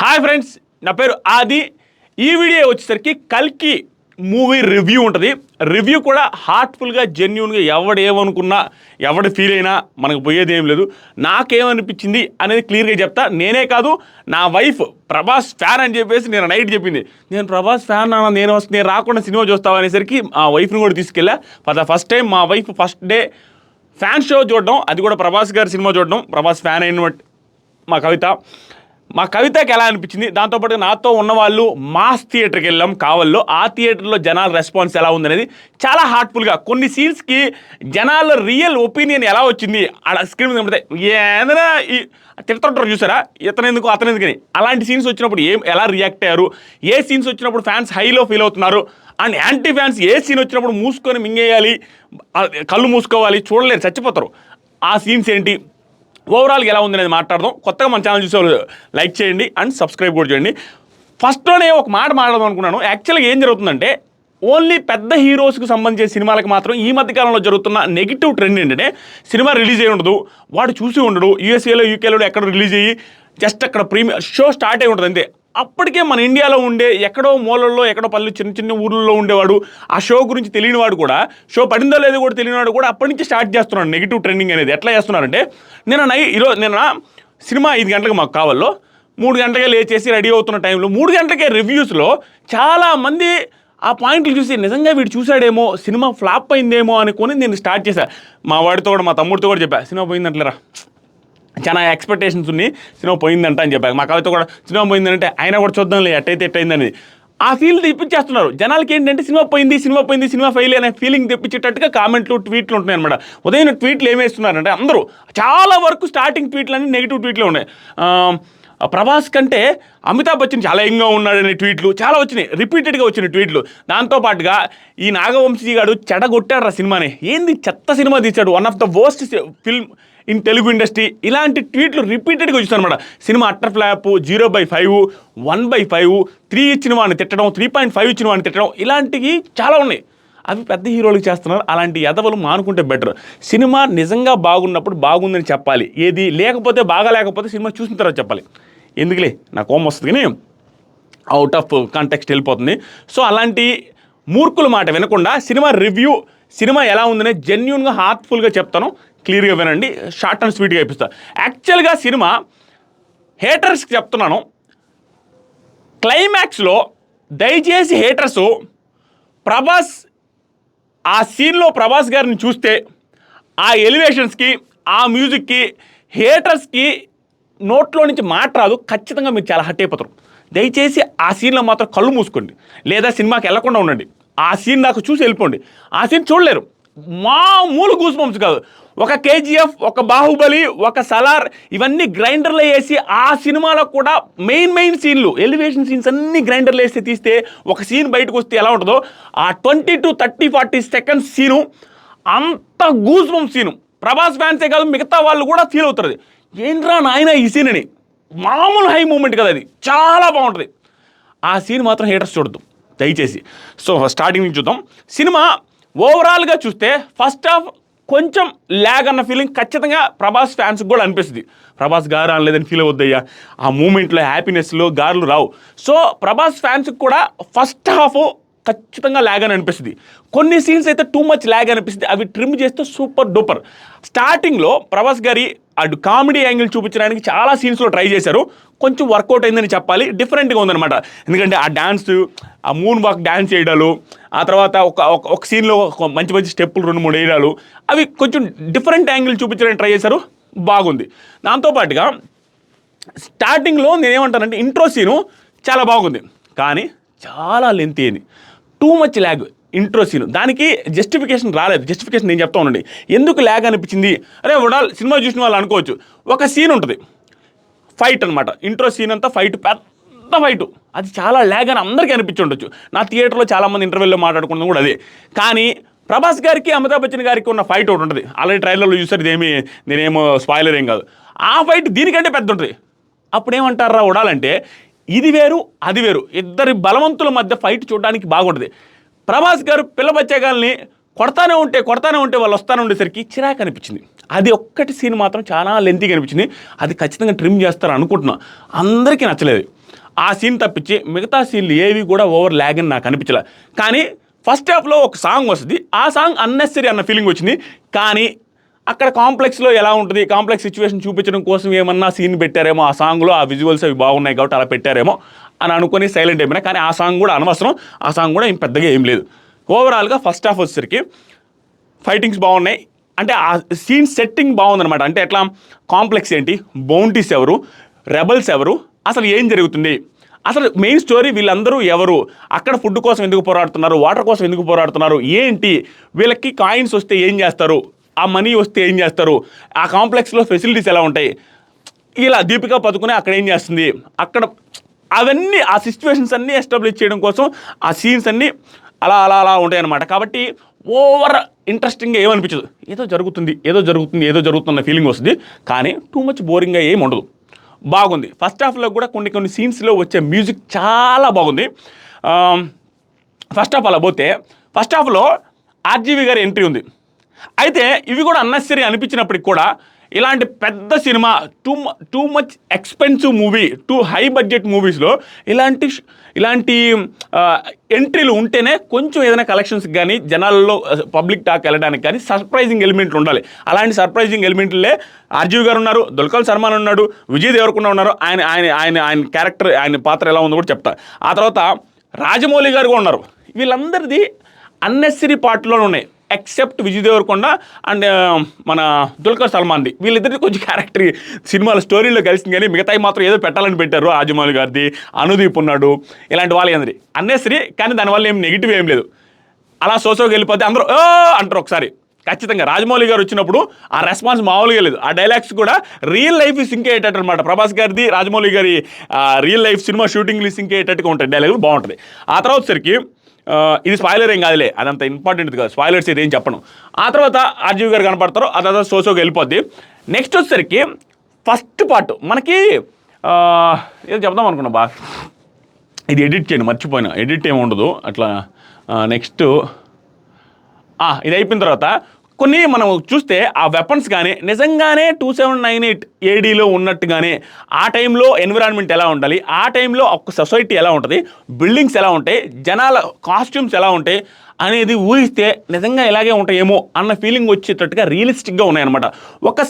Hi friends నా పేరు ఆది. ఈ వీడియో వచ్చేసరికి కల్కి మూవీ రివ్యూ ఉంటుంది. రివ్యూ కూడా హార్ట్ఫుల్గా జెన్యున్గా ఎవడు ఏమనుకున్నా ఎవడు ఫీల్ అయినా మనకు పోయేది ఏం లేదు. నాకేమనిపించింది అనేది క్లియర్గా చెప్తా. నేనే కాదు నా వైఫ్ ప్రభాస్ ఫ్యాన్ అని చెప్పేసి నేను నైట్ చెప్పింది. నేను ప్రభాస్ ఫ్యాన్ అన్న నేను వస్తే నేను రాకుండా సినిమా చూస్తావు అనేసరికి ఆ వైఫ్ని కూడా తీసుకెళ్ళా. ఫర్ ద ఫస్ట్ టైం మా wife first day fan show చూడడం అది కూడా ప్రభాస్ గారి సినిమా చూడడం. ప్రభాస్ ఫ్యాన్ అయిన మా కవిత. మా కవితకి ఎలా అనిపించింది? దాంతోపాటు నాతో ఉన్నవాళ్ళు మాస్ థియేటర్కి వెళ్ళాం కావల్లో ఆ థియేటర్లో జనాల రెస్పాన్స్ ఎలా ఉందనేది చాలా హార్ట్ఫుల్గా కొన్ని సీన్స్కి జనాల రియల్ ఒపీనియన్ ఎలా వచ్చింది? ఆడ స్క్రీన్ మీద కనబడితే ఏదైనా ఈ తిడుతుంటారు చూసారా? ఇతను ఎందుకు అతను ఎందుకని అలాంటి సీన్స్ వచ్చినప్పుడు ఏం ఎలా రియాక్ట్ అయ్యారు? ఏ సీన్స్ వచ్చినప్పుడు ఫ్యాన్స్ హైలో ఫీల్ అవుతున్నారు? అండ్ యాంటీ ఫ్యాన్స్ ఏ సీన్ వచ్చినప్పుడు మూసుకొని మింగేయాలి? కళ్ళు మూసుకోవాలి? చూడలేరు చచ్చిపోతారు. ఆ సీన్స్ ఏంటి? ఓవరాల్గా ఎలా ఉందనేది మాట్లాడదాం. కొత్తగా మన ఛానల్ చూసే వాళ్ళు లైక్ చేయండి అండ్ సబ్స్క్రైబ్ కూడా చేయండి. ఫస్ట్లోనే ఒక మాట మాట్లాడదాం అనుకున్నాను. యాక్చువల్గా ఏం జరుగుతుందంటే ఓన్లీ పెద్ద హీరోస్కి సంబంధించిన సినిమాలకు మాత్రం ఈ మధ్య కాలంలో జరుగుతున్న నెగిటివ్ ట్రెండ్ ఏంటంటే సినిమా రిలీజ్ అయి ఉండదు వాడు చూసి ఉండడు యూఎస్ఏలో యూకేలో ఎక్కడ రిలీజ్ అయ్యి జస్ట్ అక్కడ ప్రీమియర్ షో స్టార్ట్ అయి ఉంటుంది అంతే. అప్పటికే మన ఇండియాలో ఉండే ఎక్కడో మూలల్లో ఎక్కడో పల్లె చిన్న చిన్న ఊర్లలో ఉండేవాడు. ఆ షో గురించి తెలియనివాడు కూడా షో పడిందో లేదో కూడా తెలియనివాడు కూడా అప్పటి నుంచి స్టార్ట్ చేస్తున్నాడు నెగిటివ్ ట్రెండింగ్ అనేది. ఎట్లా చేస్తున్నారంటే నేను నై ఈరోజు నిన్న సినిమా ఐదు గంటలకు మాకు కావాలో మూడు గంటలకే లేచేసి రెడీ అవుతున్న టైంలో మూడు గంటలకే రివ్యూస్లో చాలా మంది ఆ పాయింట్లు చూసి నిజంగా వీడు చూశాడేమో సినిమా ఫ్లాప్ అయిందేమో అనుకొని నేను స్టార్ట్ చేశాను మా వాడితో కూడా మా తమ్ముడితో కూడా చెప్పా సినిమా పోయిందంటలేరా? చాలా ఎక్స్పెక్టేషన్స్ ఉన్నాయి సినిమా పోయిందంట అని చెప్పారు. మా కవిత కూడా సినిమా పోయిందంటే ఆయన కూడా చూద్దాంలే ఎట్టయితే ఎట్టయిందని ఆ ఫీల్ తెప్పించేస్తున్నారు. జనాలకి ఏంటంటే సినిమా పోయింది సినిమా పోయింది సినిమా ఫెయిల్ అనే ఫీలింగ్ తెప్పించేటట్టుగా కామెంట్లు ట్వీట్లు ఉంటున్నాయి అనమాట ఉదయం ట్వీట్లు ఏమేస్తున్నారంటే అందరూ చాలా వరకు స్టార్టింగ్ ట్వీట్లు అన్ని నెగిటివ్ ట్వీట్లు ఉన్నాయి. ప్రభాస్ కంటే అమితాబ్ బచ్చన్ చాలా యంగ్గా ఉన్నాడనే ట్వీట్లు చాలా వచ్చినాయి. రిపీటెడ్గా వచ్చిన ట్వీట్లు దాంతో పాటుగా ఈ నాగవంశీ గారు చెడగొట్టాడు రా సినిమాని. ఏంది చెత్త సినిమా తీశాడు? One of the worst film in Telugu industry ఇలాంటి ట్వీట్లు రిపీటెడ్గా వచ్చాను అనమాట cinema utter flop zero by five one by five three ఇచ్చిన వాడిని తిట్టడం త్రీ పాయింట్ ఫైవ్ ఇచ్చిన వాడిని తిట్టడం ఇలాంటివి చాలా ఉన్నాయి. అవి పెద్ద హీరోలకు చేస్తున్నారు. అలాంటి ఎదవలు మానుకుంటే బెటర్ సినిమా నిజంగా బాగున్నప్పుడు బాగుందని చెప్పాలి. ఏది లేకపోతే బాగా లేకపోతే సినిమా చూసిన తర్వాత చెప్పాలి. ఎందుకులే? నా కోపం వస్తుంది కానీ అవుట్ ఆఫ్ కాంటెక్స్ట్ వెళ్ళిపోతుంది. సో అలాంటి మూర్ఖుల మాట వినకుండా సినిమా రివ్యూ సినిమా ఎలా ఉందనే జెన్యున్గా హార్ట్ఫుల్గా చెప్తాను. క్లియర్గా వినండి షార్ట్ అండ్ స్వీట్గా ఇప్పిస్తా యాక్చువల్గా సినిమా హేటర్స్కి చెప్తున్నాను. క్లైమాక్స్లో దయచేసి హేటర్సు ప్రభాస్ ఆ సీన్లో ప్రభాస్ గారిని చూస్తే ఆ ఎలివేషన్స్కి ఆ మ్యూజిక్కి హేటర్స్కి నోట్లో నుంచి మాట రాదు ఖచ్చితంగా మీరు చాలా హట్ అయిపోతారు. దయచేసి ఆ సీన్లో మాత్రం కళ్ళు మూసుకోండి. లేదా సినిమాకి వెళ్ళకుండా ఉండండి. ఆ సీన్ నాకు చూసి వెళ్ళిపోండి. ఆ సీన్ చూడలేరు. మామూలు గూస్ బంప్స్ కాదు. ఒక కేజీఎఫ్ ఒక బాహుబలి ఒక సలార్ ఇవన్నీ గ్రైండర్లో వేసి ఆ సినిమాలో కూడా మెయిన్ మెయిన్ సీన్లు ఎలివేషన్ సీన్స్ అన్ని గ్రైండర్లు వేసి తీస్తే ఒక సీన్ బయటకు వస్తే ఎలా ఉంటుందో ఆ twenty two thirty forty seconds scene అంత గూస్ బంప్ సీను. ప్రభాస్ ఫ్యాన్సే కాదు మిగతా వాళ్ళు కూడా ఫీల్ అవుతుంది ఏంట్రా నాయన ఈ సీన్ అని మామూలు హై మూమెంట్ కదా అది. చాలా బాగుంటుంది. ఆ సీన్ మాత్రం హీటర్స్ చూడద్దు. దయచేసి. సో స్టార్టింగ్ నుంచి చూద్దాం. సినిమా ఓవరాల్గా చూస్తే ఫస్ట్ హాఫ్ కొంచెం ల్యాగ్ అన్న ఫీలింగ్ ఖచ్చితంగా ప్రభాస్ ఫ్యాన్స్కి కూడా అనిపిస్తుంది. ప్రభాస్ గారు అనలేదని ఫీల్ అవుద్దయ్యా ఆ మూమెంట్లో హ్యాపీనెస్లో గారులు రావు. సో ప్రభాస్ ఫ్యాన్స్కి కూడా ఫస్ట్ హాఫ్ ఖచ్చితంగా ల్యాగ్ అని అనిపిస్తుంది. కొన్ని సీన్స్ అయితే టూ మచ్ ల్యాగ్ అనిపిస్తుంది. అవి ట్రిమ్ చేస్తే సూపర్ డూపర్ స్టార్టింగ్లో ప్రభాస్ గారి అటు కామెడీ యాంగిల్ చూపించడానికి చాలా సీన్స్లో ట్రై చేశారు. కొంచెం వర్కౌట్ అయిందని చెప్పాలి. డిఫరెంట్గా ఉందన్నమాట. ఎందుకంటే ఆ డ్యాన్స్ ఆ మూన్ వాక్ డ్యాన్స్ వేయడాలు ఆ తర్వాత ఒక ఒక- ఒక సీన్లో ఒక మంచి మంచి స్టెప్పులు రెండు మూడు వేయడాలు అవి కొంచెం డిఫరెంట్ యాంగిల్ చూపించడానికి ట్రై చేశారు. బాగుంది. దాంతోపాటుగా స్టార్టింగ్లో నేనేమంటానంటే ఇంట్రో సీను చాలా బాగుంది. కానీ చాలా లెంత్ అయింది. Too much lag intro scene దానికి జస్టిఫికేషన్ రాలేదు. జస్టిఫికేషన్ నేను చెప్తా ఉండండి. ఎందుకు ల్యాగ్ అనిపించింది? అరే వడాల్ సినిమా చూసిన వాళ్ళు అనుకోవచ్చు. ఒక సీన్ ఉంటుంది. ఫైట్ అనమాట ఇంట్రో సీన్ అంతా ఫైట్ పెద్ద ఫైట్ అది చాలా ల్యాగ్ అని అందరికీ అనిపించి ఉండొచ్చు. నా థియేటర్లో చాలామంది ఇంటర్వ్యూలో మాట్లాడుకున్నది కూడా అదే. కానీ ప్రభాస్ గారికి అమితాబ్ బచ్చన్ గారికి ఉన్న ఫైట్ ఒకటి ఉంటుంది. ఆల్రెడీ ట్రైలర్లో చూసారు ఇదేమి నేనేమో స్పాయిలర్ ఏం కాదు. ఆ ఫైట్ దీనికంటే పెద్ద ఉంటుంది. అప్పుడు ఏమంటారా ఉడాలంటే ఇది వేరు అది వేరు. ఇద్దరి బలవంతుల మధ్య ఫైట్ చూడడానికి బాగుంటుంది. ప్రభాస్ గారు పిల్ల బచ్చేగాల్ని కొడతానే ఉంటే కొడతానే ఉంటే వాళ్ళు వస్తానే ఉండేసరికి చిరాకు అనిపించింది. అది ఒక్కటి సీన్ మాత్రం చాలా లెంతీగా అనిపించింది. అది ఖచ్చితంగా ట్రిమ్ చేస్తారు అనుకుంటున్నా. అందరికీ నచ్చలేదు. ఆ సీన్ తప్పించి మిగతా సీన్లు ఏవి కూడా ఓవర్ ల్యాగ్ అని నాకు అనిపించలే. కానీ ఫస్ట్ హాఫ్లో ఒక సాంగ్ వస్తుంది. ఆ సాంగ్ అన్నెసరీ అన్న ఫీలింగ్ వచ్చింది. కానీ అక్కడ కాంప్లెక్స్లో ఎలా ఉంటుంది? కాంప్లెక్స్ సిచ్యువేషన్ చూపించడం కోసం ఏమన్నా సీన్ పెట్టారేమో? ఆ సాంగ్లో ఆ విజువల్స్ అవి బాగున్నాయి కాబట్టి అలా పెట్టారేమో అని అనుకుని సైలెంట్ అయిపోయినా. కానీ ఆ సాంగ్ కూడా అనవసరం. ఆ సాంగ్ కూడా ఏం పెద్దగా ఏం లేదు. ఓవరాల్గా ఫస్ట్ హాఫ్ వచ్చేసరికి ఫైటింగ్స్ బాగున్నాయి. అంటే ఆ సీన్ సెట్టింగ్ బాగుందనమాట అంటే ఎట్లా? కాంప్లెక్స్ ఏంటి? బౌంటీస్ ఎవరు? రెబల్స్ ఎవరు? అసలు ఏం జరుగుతుంది? అసలు మెయిన్ స్టోరీ వీళ్ళందరూ ఎవరు? అక్కడ ఫుడ్ కోసం ఎందుకు పోరాడుతున్నారు? వాటర్ కోసం ఎందుకు పోరాడుతున్నారు? ఏంటి? వీళ్ళకి కాయిన్స్ వస్తే ఏం చేస్తారు? ఆ మనీ వస్తే ఏం చేస్తారు? ఆ కాంప్లెక్స్లో ఫెసిలిటీస్ ఎలా ఉంటాయి? ఇలా దీపిక పదుకునే అక్కడ ఏం చేస్తుంది? అక్కడ అవన్నీ ఆ సిచ్యువేషన్స్ అన్నీ ఎస్టాబ్లిష్ చేయడం కోసం ఆ సీన్స్ అన్నీ అలా అలా అలా ఉంటాయి అనమాట కాబట్టి ఓవర్ ఇంట్రెస్టింగ్గా ఏమనిపించదు? ఏదో జరుగుతుంది ఏదో జరుగుతుంది ఏదో జరుగుతున్న ఫీలింగ్ వస్తుంది. కానీ టూ మచ్ బోరింగ్గా ఏమి ఉండదు. బాగుంది. ఫస్ట్ హాఫ్లో కూడా కొన్ని కొన్ని సీన్స్లో వచ్చే మ్యూజిక్ చాలా బాగుంది. ఫస్ట్ హాఫ్ అలా పోతే ఫస్ట్ హాఫ్లో ఆర్జీవి గారి ఎంట్రీ ఉంది. అయితే ఇవి కూడా అన్నెసరీ అనిపించినప్పటికి కూడా ఇలాంటి పెద్ద cinema too too much expensive movie too high budget మూవీస్లో ఇలాంటి ఇలాంటి ఎంట్రీలు ఉంటేనే కొంచెం ఏదైనా కలెక్షన్స్ కానీ జనాల్లో పబ్లిక్ టాక్ వెళ్ళడానికి కానీ సర్ప్రైజింగ్ ఎలిమెంట్లు ఉండాలి. అలాంటి సర్ప్రైజింగ్ ఎలిమెంట్లే ఆర్జీవి గారు ఉన్నారు దుల్కల్ సల్మాన్ ఉన్నాడు విజయ్ దేవరకొండ ఉన్నారు ఆయన ఆయన ఆయన ఆయన క్యారెక్టర్ ఆయన పాత్ర ఎలా ఉందో కూడా చెప్తా. ఆ తర్వాత రాజమౌళి గారు కూడా ఉన్నారు. వీళ్ళందరిది అన్నెసరీ పార్ట్లో ఉన్నాయి. ఎక్సెప్ట్ విజయ్ దేవరకొండ అండ్ మన దుల్కర్ సల్మాన్ది. వీళ్ళిద్దరికి కొంచెం క్యారెక్టర్ సినిమాల స్టోరీలో కలిసింది కానీ మిగతాయి మాత్రం ఏదో పెట్టాలని పెట్టారు. రాజమౌళి గారిది అనుదీప్ ఉన్నాడు ఇలాంటి వాళ్ళ అందరి. అన్నెసరీ కానీ దానివల్ల ఏం నెగిటివ్ ఏం లేదు. అలా సోసోకి వెళ్ళిపోతే అందరూ అంటారు ఒకసారి. ఖచ్చితంగా రాజమౌళి గారు వచ్చినప్పుడు ఆ రెస్పాన్స్ మామూలుగా లేదు. ఆ డైలాగ్స్ కూడా రియల్ లైఫ్ సింక్ అయ్యేటట్టు అనమాట ప్రభాస్ గారిది రాజమౌళి గారి రియల్ లైఫ్ సినిమా షూటింగ్లు సింక్ అయ్యేటట్టుగా ఉంటాయి. డైలాగులు బాగుంటుంది. ఆ తర్వాత సరికి ఇది స్పాయిలర్ ఏం కాదులే అదంత ఇంపార్టెంట్ కాదు స్పాయిలర్స్ ఇది ఏం చెప్పను. ఆ తర్వాత ఆర్జీవి గారు కనపడతారు ఆ తర్వాత సోసోకి వెళ్ళిపోద్ది. నెక్స్ట్ వచ్చేసరికి ఫస్ట్ పార్ట్ మనకి ఏదో చెప్దాం అనుకున్నా బా. ఇది ఎడిట్ చేయండి మర్చిపోయినా. ఎడిట్ ఏమి ఉండదు అట్లా నెక్స్ట్ ఇది అయిపోయిన తర్వాత కొన్ని మనం చూస్తే ఆ వెపన్స్ కానీ నిజంగానే టూ సెవెన్ నైన్ ఎయిట్ ఏడీలో ఉన్నట్టుగానే ఆ టైంలో ఎన్విరాన్మెంట్ ఎలా ఉండాలి ఆ టైంలో ఒక సొసైటీ ఎలా ఉంటుంది బిల్డింగ్స్ ఎలా ఉంటాయి జనాల కాస్ట్యూమ్స్ ఎలా ఉంటాయి అనేది ఊహిస్తే నిజంగా ఇలాగే ఉంటాయేమో అన్న ఫీలింగ్ వచ్చేటట్టుగా రియలిస్టిక్గా ఉన్నాయన్నమాట. ఒక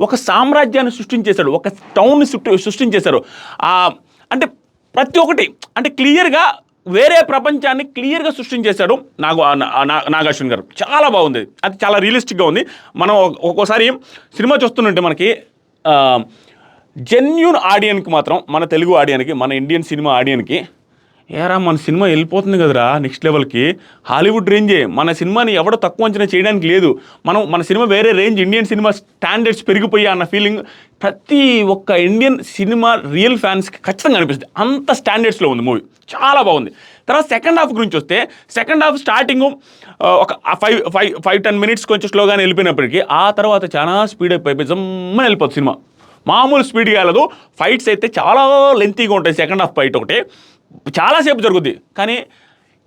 ఒక సామ్రాజ్యాన్ని సృష్టించేశాడు ఒక టౌన్ని సృష్టి సృష్టించేశారు. అంటే ప్రతి ఒక్కటి అంటే క్లియర్గా వేరే ప్రపంచాన్ని క్లియర్గా సృష్టించేశాడు నాగు నాగార్జున గారు. చాలా బాగుంది. అది చాలా రియలిస్టిక్గా ఉంది. మనం ఒక్కోసారి సినిమా చూస్తుంటే మనకి జెన్యున్ ఆడియన్కి మాత్రం మన తెలుగు ఆడియన్కి మన ఇండియన్ సినిమా ఆడియన్కి ఏరా మన సినిమా వెళ్ళిపోతుంది కదరా నెక్స్ట్ లెవెల్కి హాలీవుడ్ రేంజే మన సినిమాని ఎవడో తక్కువ అంచనా చేయడానికి లేదు. మనం మన సినిమా వేరే రేంజ్ ఇండియన్ సినిమా స్టాండర్డ్స్ పెరిగిపోయా అన్న ఫీలింగ్ ప్రతి ఒక్క ఇండియన్ సినిమా రియల్ ఫ్యాన్స్కి ఖచ్చితంగా అనిపిస్తుంది. అంత స్టాండర్డ్స్లో ఉంది మూవీ చాలా బాగుంది. తర్వాత సెకండ్ హాఫ్ గురించి వస్తే సెకండ్ హాఫ్ స్టార్టింగ్ ఒక five five five ten minutes కొంచెం స్లోగానే వెళ్ళిపోయినప్పటికీ ఆ తర్వాత చాలా స్పీడ్ అయిపోయి జమ్మని వెళ్ళిపోతుంది సినిమా. మామూలు స్పీడ్గా వెళ్ళదు. ఫైట్స్ అయితే చాలా లెంతీగా ఉంటాయి. సెకండ్ హాఫ్ ఫైట్ ఒకటి. చాలాసేపు జరుగుద్ది. కానీ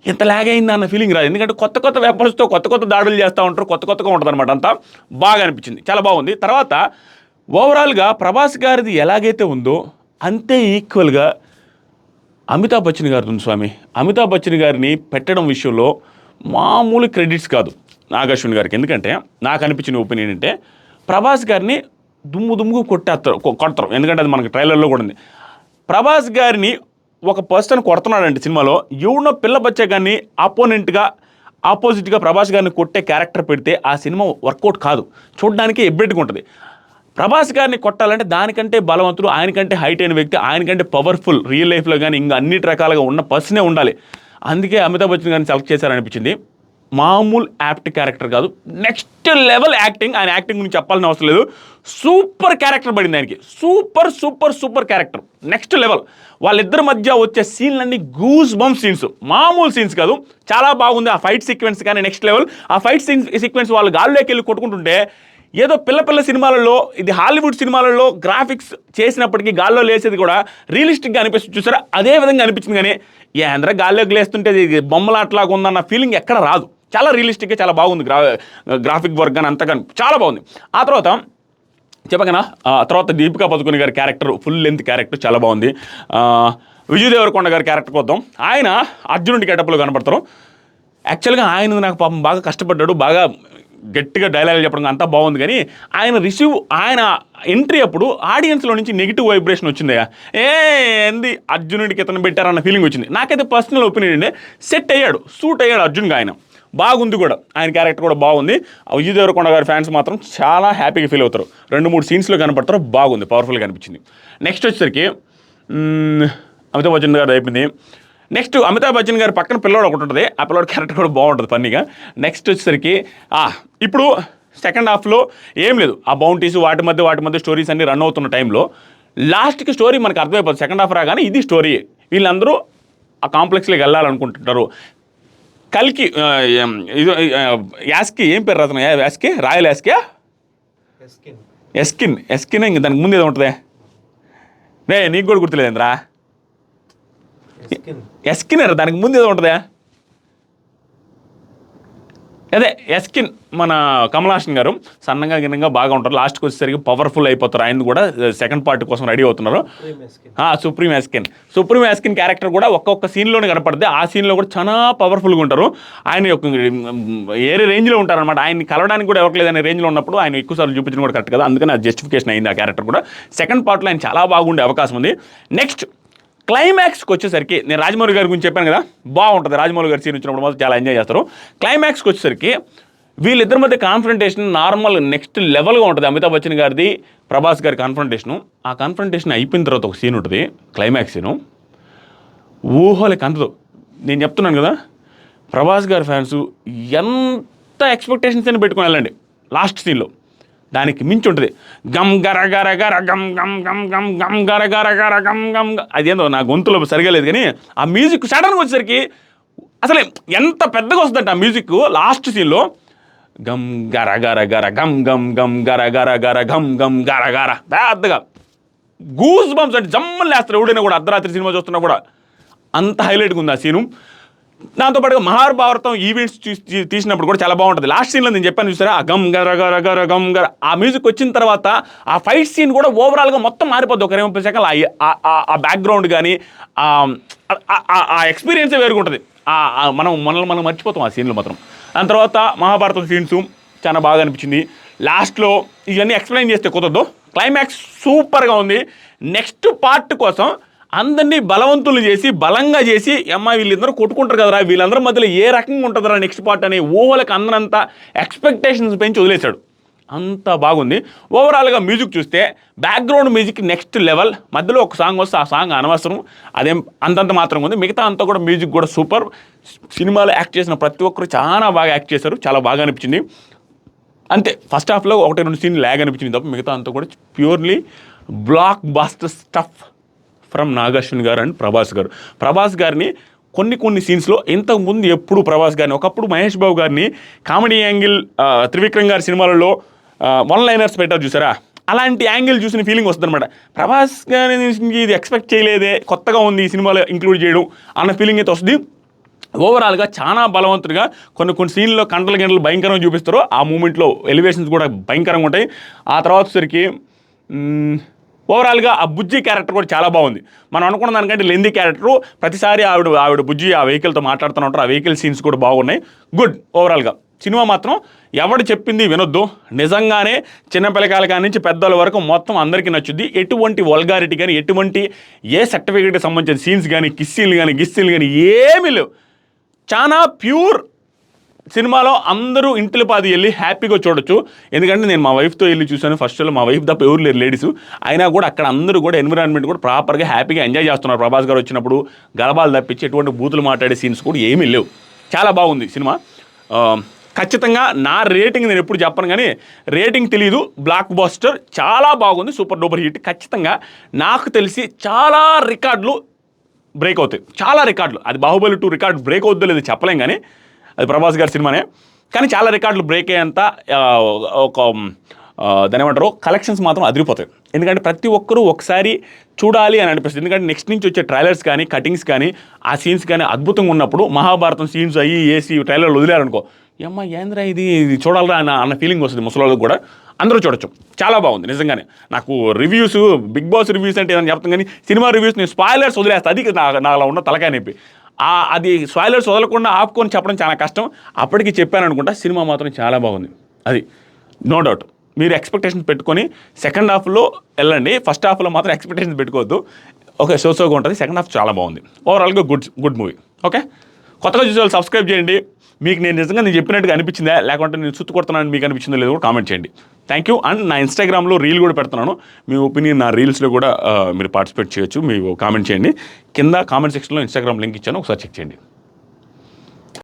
ఎంత లాగ్ అయింది అన్న ఫీలింగ్ రాదు. ఎందుకంటే కొత్త కొత్త వెపన్స్తో కొత్త కొత్త దాడులు చేస్తూ ఉంటారు కొత్త కొత్తగా ఉంటుంది అనమాట అంతా బాగా అనిపించింది. చాలా బాగుంది. తర్వాత ఓవరాల్గా ప్రభాస్ గారిది ఎలాగైతే ఉందో అంతే ఈక్వల్గా అమితాబ్ బచ్చన్ గారు ఉంది స్వామి. అమితాబ్ బచ్చన్ గారిని పెట్టడం విషయంలో మామూలు క్రెడిట్స్ కాదు నాగార్జున గారికి. ఎందుకంటే నాకు అనిపించిన ఒపీనియన్ ఏంటంటే ప్రభాస్ గారిని దుమ్ము దుమ్ము కొట్టేస్తారు కొడతారు. ఎందుకంటే అది మనకి ట్రైలర్లో కూడా ఉంది. ప్రభాస్ గారిని ఒక పర్సన్ కొడుతున్నాడండి సినిమాలో. ఎవడో పిల్ల బచ్చే కానీ ఆపోనెంట్గా ఆపోజిట్గా ప్రభాస్ గారిని కొట్టే క్యారెక్టర్ పెడితే ఆ సినిమా వర్కౌట్ కాదు. చూడడానికి ఎబ్బెట్టుగా ఉంటుంది. ప్రభాస్ గారిని కొట్టాలంటే దానికంటే బలవంతుడు ఆయనకంటే హైట్ అయిన వ్యక్తి ఆయనకంటే పవర్ఫుల్ రియల్ లైఫ్లో కానీ ఇంకా అన్ని రకాలుగా ఉన్న పర్సనే ఉండాలి. అందుకే అమితాబ్ బచ్చన్ గారిని సెలెక్ట్ చేశారనిపించింది. మామూలు యాప్ట్ క్యారెక్టర్ కాదు. నెక్స్ట్ లెవెల్ యాక్టింగ్ ఆయన యాక్టింగ్ గురించి చెప్పాల్సిన అవసరం లేదు. సూపర్ క్యారెక్టర్ పడింది ఆయనకి. Super super super character. Next level. వాళ్ళిద్దరి మధ్య వచ్చే సీన్లన్నీ గూస్ బంప్ సీన్స్. మామూలు సీన్స్ కాదు. చాలా బాగుంది ఆ ఫైట్ సీక్వెన్స్ కానీ నెక్స్ట్ లెవెల్. ఆ ఫైట్ సీన్ సీక్వెన్స్ వాళ్ళు గాల్లోకి వెళ్ళి కొట్టుకుంటుంటే ఏదో పిల్ల పిల్ల సినిమాలలో ఇది హాలీవుడ్ సినిమాలలో గ్రాఫిక్స్ చేసినప్పటికీ గాల్లో లేసేది కూడా రియలిస్టిక్గా అనిపిస్తుంది. చూసారా? అదే విధంగా అనిపించింది కానీ ఏ గాల్లోకి లేస్తుంటే ఇది బొమ్మలాట్లాగా ఉందన్న ఫీలింగ్ ఎక్కడ రాదు. చాలా రియలిస్టిక్గా చాలా బాగుంది గ్రా గ్రాఫిక్ వర్క్ కానీ అంతగా చాలా బాగుంది. ఆ తర్వాత చెప్పగనా? తర్వాత దీపికా పదుకుని గారి క్యారెక్టర్ ఫుల్ లెంత్ క్యారెక్టర్ చాలా బాగుంది. విజయ్ దేవరకొండ గారి క్యారెక్టర్ వద్దాం ఆయన అర్జునుడి గెటప్లో కనపడతారు. యాక్చువల్గా ఆయన నాకు పాపం బాగా కష్టపడ్డాడు బాగా గట్టిగా డైలాగ్ చెప్పడం అంతా బాగుంది కానీ ఆయన రిసీవ్ ఆయన ఎంట్రీ అప్పుడు ఆడియన్స్లో నుంచి నెగిటివ్ వైబ్రేషన్ వచ్చిందయ్యా ఏ ఏంది అర్జునుడికి ఇతను పెట్టారన్న ఫీలింగ్ వచ్చింది. నాకైతే పర్సనల్ ఒపీనియన్ అండి సెట్ అయ్యాడు సూట్ అయ్యాడు అర్జున్గా ఆయన. బాగుంది కూడా. ఆయన క్యారెక్టర్ కూడా బాగుంది. ఆ విజయ్ దేవరకొండ గారి ఫ్యాన్స్ మాత్రం చాలా హ్యాపీగా ఫీల్ అవుతారు. రెండు మూడు సీన్స్లో కనపడతారు. బాగుంది. పవర్ఫుల్గా అనిపించింది నెక్స్ట్ వచ్చేసరికి అమితాబ్ బచ్చన్ గారు అయిపోయింది. నెక్స్ట్ అమితాబ్ బచ్చన్ గారి పక్కన పిల్లవాడు ఒకటి ఉంటుంది. ఆ పిల్లవాడు క్యారెక్టర్ కూడా బాగుంటుంది ఫన్నీగా. నెక్స్ట్ వచ్చేసరికి ఇప్పుడు సెకండ్ హాఫ్లో ఏం లేదు. ఆ బౌంటీస్ వాటి మధ్య వాటి మధ్య స్టోరీస్ అన్ని రన్ అవుతున్న టైంలో లాస్ట్కి స్టోరీ మనకు అర్థమైపోతుంది. సెకండ్ హాఫ్ రాగానే ఇది స్టోరీ వీళ్ళందరూ ఆ కాంప్లెక్స్లోకి వెళ్ళాలనుకుంటుంటారు కల్కి ఇది యాస్కి ఏం పేరు రాతన యాస్కి? రాయల్ యాస్కి? స్కిన్ ఎస్కిన్ ఎస్కిన్ ఇంక దానికి ముందు ఏదో ఉంటుంది. రే నీకు కూడా గుర్తులేదేంద్రా? స్కిన్ ఎస్కిన్ దానికి ముందు ఏదో ఉంటుందా. అదే ఎస్కిన్ మన కమల్ హాసన్ గారు సన్నగా గిన్నగా బాగా ఉంటారు. లాస్ట్కి వచ్చేసరికి పవర్ఫుల్ అయిపోతారు. ఆయన కూడా సెకండ్ పార్ట్ కోసం రెడీ అవుతున్నారు. Supreme Yaskin supreme Yaskin character కూడా ఒక్కొక్క సీన్లోనే కనపడుతుంది ఆ సీన్లో కూడా చాలా పవర్ఫుల్గా ఉంటారు. ఆయన యొక్క ఏరే రేంజ్లో ఉంటారనమాట ఆయన కలవడానికి కూడా ఎవరికి లేదనే రేంజ్లో ఉన్నప్పుడు ఆయన ఎక్కువసార్లు చూపించడం కూడా కరెక్ట్ కదా. అందుకని అది జస్టిఫికేషన్ అయింది ఆ క్యారెక్టర్ కూడా. సెకండ్ పార్ట్లో ఆయన చాలా బాగుండే అవకాశం ఉంది. నెక్స్ట్ క్లైమాక్స్కి వచ్చేసరికి నేను రాజమౌళి గారి గురించి చెప్పాను కదా బాగుంటుంది. రాజమౌళి గారి సీన్ వచ్చినప్పుడు మాత్రం చాలా ఎంజాయ్ చేస్తారు. క్లైమాక్స్కి వచ్చేసరికి వీళ్ళిద్దరి మధ్య కాన్ఫ్రంటేషన్ నార్మల్ నెక్స్ట్ లెవెల్గా ఉంటుంది. అమితాబ్ బచ్చన్ గారిది ప్రభాస్ గారి కాన్ఫ్రంటేషను ఆ కాన్ఫ్రంటేషన్ అయిపోయిన తర్వాత ఒక సీన్ ఉంటుంది క్లైమాక్స్ సీను ఊహలకి అందదు నేను చెప్తున్నాను కదా ప్రభాస్ గారి ఫ్యాన్స్ ఎంత ఎక్స్పెక్టేషన్స్ అని పెట్టుకుని వెళ్ళండి. లాస్ట్ సీన్లో దానికి మించి ఉంటుంది. గమ్ గర గర గర గమ్ గమ్ గమ్ గమ్ గమ్ గర గర గర గమ్ గమ్ గ- అదేందో నా గొంతులో సరిగా లేదు కానీ ఆ మ్యూజిక్ సడన్గా వచ్చేసరికి అసలు ఎంత పెద్దగా వస్తుందంటే ఆ మ్యూజిక్ లాస్ట్ సీన్లో. గమ్ గర గర గర గమ్ గమ్ గమ్ గర గర గర గమ్ గమ్ గర గర పెద్దగా గూస్ బంప్స్ అంటే జమ్మని లేస్తారు ఎవడైనా కూడా. అర్ధరాత్రి సినిమా చూస్తున్నా కూడా. అంత హైలైట్గా ఉంది ఆ సీను. దాంతోపాటుగా మహాభారతం ఈవెంట్స్ చూసి తీసినప్పుడు కూడా చాలా బాగుంటుంది. లాస్ట్ సీన్లో నేను చెప్పాను చూసారా? ఆ గమ్ గర గర గర గమ్ గర. ఆ మ్యూజిక్ వచ్చిన తర్వాత ఆ ఫైట్ సీన్ కూడా ఓవరాల్గా మొత్తం మారిపోద్ది. ఒక ముప్పై సెకండ్ ఆ బ్యాక్గ్రౌండ్ కానీ ఆ ఎక్స్పీరియన్సే వేరుగుంటుంది ఆ- ఆ మనం మనల్ని మనం మర్చిపోతాం ఆ సీన్లు మాత్రం. దాని తర్వాత మహాభారతం సీన్స్ చాలా బాగా అనిపించింది. లాస్ట్లో ఇవన్నీ ఎక్స్ప్లెయిన్ చేస్తే కుదరదు. క్లైమాక్స్ సూపర్గా ఉంది. నెక్స్ట్ పార్ట్ కోసం అందరినీ బలవంతులు చేసి బలంగా చేసి అమ్మ వీళ్ళందరూ కొట్టుకుంటారు కదరా వీళ్ళందరి మధ్యలో ఏ రకంగా ఉంటుందిరా నెక్స్ట్ పార్ట్ అని ఊహలకు అందరంతా ఎక్స్పెక్టేషన్స్ పెంచి వదిలేశాడు. అంత బాగుంది. ఓవరాల్గా మ్యూజిక్ చూస్తే బ్యాక్గ్రౌండ్ మ్యూజిక్ నెక్స్ట్ లెవెల్ మధ్యలో ఒక సాంగ్ వస్తే ఆ సాంగ్ అనవసరం. అదేం అంతంత మాత్రం ఉంది. మిగతా అంతా కూడా మ్యూజిక్ కూడా సూపర్ సినిమాలో యాక్ట్ చేసిన ప్రతి ఒక్కరు చాలా బాగా యాక్ట్ చేశారు. చాలా బాగా అనిపించింది. అంతే. ఫస్ట్ హాఫ్లో ఒకటి రెండు సీన్ ల్యాగ్ అనిపించింది తప్ప మిగతా అంతా కూడా purely blockbuster stuff from Nagarjuna గారు అండ్ ప్రభాస్ గారు. ప్రభాస్ గారిని కొన్ని కొన్ని సీన్స్లో ఇంతకుముందు ఎప్పుడు ప్రభాస్ గారిని ఒకప్పుడు మహేష్ బాబు గారిని కామెడీ యాంగిల్ త్రివిక్రమ్ గారి సినిమాలలో వన్ లైనర్స్ పెట్టారు చూసారా? అలాంటి యాంగిల్ చూసిన ఫీలింగ్ వస్తుంది అనమాట ప్రభాస్ గారిని ఇది ఎక్స్పెక్ట్ చేయలేదే కొత్తగా ఉంది ఈ సినిమాలో ఇంక్లూడ్ చేయడం అన్న ఫీలింగ్ అయితే వస్తుంది. ఓవరాల్గా చాలా బలవంతుడిగా కొన్ని కొన్ని సీన్లో కంటల గంటలు భయంకరంగా చూపిస్తారు ఆ మూమెంట్లో ఎలివేషన్స్ కూడా భయంకరంగా ఉంటాయి. ఆ తర్వాత వచ్చేసరికి ఓవరాల్గా ఆ బుజ్జి క్యారెక్టర్ కూడా చాలా బాగుంది. మనం అనుకున్న దానికంటే లెంది క్యారెక్టర్ ప్రతిసారి ఆవిడ ఆవిడ బుజ్జి ఆ వెహికల్తో మాట్లాడుతూ ఉంటారు. ఆ వెహికల్ సీన్స్ కూడా బాగున్నాయి. గుడ్ ఓవరాల్గా సినిమా మాత్రం ఎవడు చెప్పింది వినొద్దు. నిజంగానే చిన్న పిల్లకాయల కాడి నుంచి పెద్దల వరకు మొత్తం అందరికీ నచ్చుద్ది. ఎటువంటి వల్గారిటీ కానీ ఎటువంటి ఏ సర్టిఫికేట్కి సంబంధించిన సీన్స్ కానీ కిస్సీలు కానీ గిస్సీలు కానీ ఏమీ లేవు. చాలా ప్యూర్ సినిమాలో అందరూ ఇంటిలో పాది వెళ్ళి హ్యాపీగా చూడొచ్చు. ఎందుకంటే నేను మా వైఫ్తో వెళ్ళి చూశాను. ఫస్ట్లో మా వైఫ్ తప్ప ఎవరు లేరు లేడీస్. అయినా కూడా అక్కడ అందరూ కూడా ఎన్విరాన్మెంట్ కూడా ప్రాపర్గా హ్యాపీగా ఎంజాయ్ చేస్తున్నారు. ప్రభాస్ గారు వచ్చినప్పుడు గలబాలు తప్పించి ఎటువంటి బూతులు మాట్లాడే సీన్స్ కూడా ఏమీ లేవు. చాలా బాగుంది సినిమా. ఖచ్చితంగా నా రేటింగ్ నేను ఎప్పుడు చెప్పను కానీ రేటింగ్ తెలియదు బ్లాక్ బాస్టర్ చాలా బాగుంది. సూపర్ డూపర్ హిట్ ఖచ్చితంగా నాకు తెలిసి చాలా రికార్డులు బ్రేక్ అవుతాయి. చాలా రికార్డులు. అది బాహుబలి టూ రికార్డు బ్రేక్ అవుద్దో లేదో చెప్పలేం కానీ అది ప్రభాస్ గారి సినిమానే. కానీ చాలా రికార్డులు బ్రేక్ అయ్యేంత ఒక ఆ, దాని ఏమంటారు? కలెక్షన్స్ మాత్రం అదిరిపోతాయి. ఎందుకంటే ప్రతి ఒక్కరూ ఒకసారి చూడాలి అని అనిపిస్తుంది. ఎందుకంటే నెక్స్ట్ నుంచి వచ్చే ట్రైలర్స్ కానీ కటింగ్స్ కానీ ఆ సీన్స్ కానీ అద్భుతంగా ఉన్నప్పుడు మహాభారతం సీన్స్ అయ్యి ఏసీ ట్రైలర్లు వదిలేరనుకో ఏమ్మా ఏంద్రా ఇది? ఇది చూడాలరా అన్న అన్న ఫీలింగ్ వస్తుంది ముసలి కూడా. అందరూ చూడొచ్చు. చాలా బాగుంది నిజంగానే. నాకు రివ్యూస్ బిగ్ బాస్ రివ్యూస్ అంటే ఏదైనా చెప్తాను కానీ సినిమా రివ్యూస్ నేను స్పాయిలర్స్ వదిలేస్తా. అది నా నాలో ఉన్న తలకాయ నొప్పి. అది స్పాయిలర్స్ వదలకుండా ఆపుకొని చెప్పడం చాలా కష్టం. అప్పటికి చెప్పాను అనుకుంటా సినిమా మాత్రం చాలా బాగుంది. అది నో డౌట్. మీరు ఎక్స్పెక్టేషన్ పెట్టుకొని సెకండ్ హాఫ్లో వెళ్ళండి. ఫస్ట్ హాఫ్లో మాత్రం ఎక్స్పెక్టేషన్ పెట్టుకోవద్దు. ఓకే సో సోగా ఉంటుంది. సెకండ్ హాఫ్ చాలా బాగుంది. ఓవరాల్గా గుడ్ గుడ్ మూవీ. ఓకే? కొత్తగా చూసే వాళ్ళు సబ్స్క్రైబ్ చేయండి. మీకు నేను నిజంగా నేను చెప్పినట్టుగా అనిపించిందా? లేకుంటే నేను చుత్తు కొడుతున్నాను మీకు అనిపించిందో లేదో కూడా కామెంట్ చేయండి. థ్యాంక్ యూ అండ్ నా ఇన్స్టాగ్రామ్లో రీల్ కూడా పెడుతున్నాను. మీ ఒపీనియన్ నా రీల్స్లో కూడా మీరు పార్టిసిపేట్ చేయొచ్చు. మీరు కామెంట్ చేయండి. కింద కామెంట్ సెక్షన్లో ఇన్స్టాగ్రామ్ లింక్ ఇచ్చాను. ఒకసారి చెక్ చేయండి.